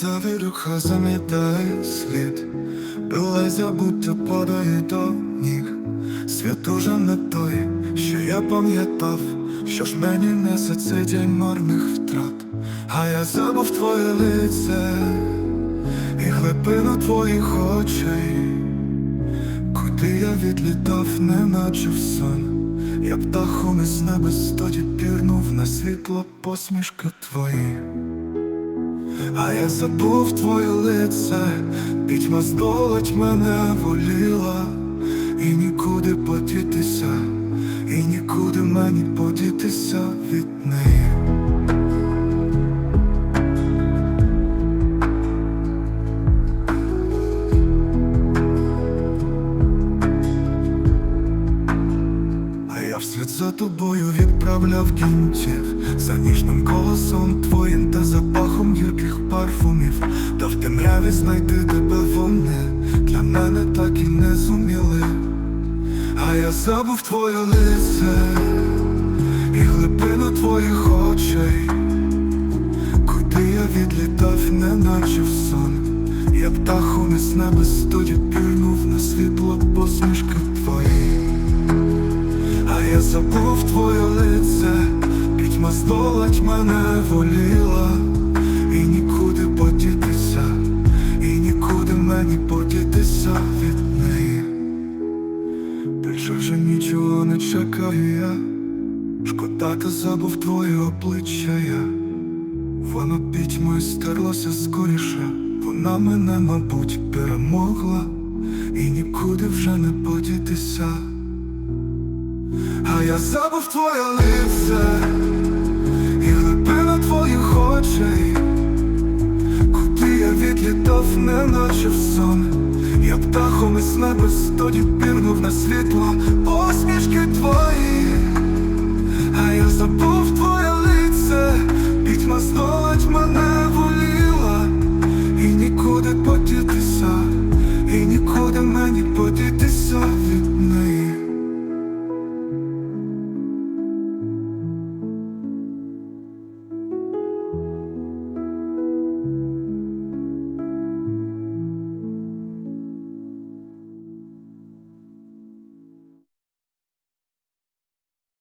завірюха замітає слід, Біле забуття падає до ніг, світ уже не той, що я пам'ятав, що ж мені несе цей день марних втрат, а я забув твоє лице і глибину твоїх очей, куди я відлітав, неначе в сон. Я птахом із небес тоді пірнув на світло посмішки твої. А я забув твоє лице, пітьма здолать мене воліла, і нікуди подітися, і нікуди мені подітися від неї. А я вслід за тобою відправляв кінців За ніжним колосом твоїм В знайти тебе вони Для мене так і не зуміли. А я забув твоє лице. І глибину твоїх очей. Куди я відлітав, неначе в сон. Я птахом із небес тоді пірнув на світло посмішки твої. А я забув твоє лице, пітьма здолать мене воліла, мені подітися від неї. Більше вже нічого не чекаю я, шкода ти забув твоє обличчя я. Воно пітьмою стерлося скоріше, вона мене, мабуть, перемогла, і нікуди вже не подітися. А я забув твоє лице і глибина твоїх птахом із небес тоді пірнув на світло посмішки твої,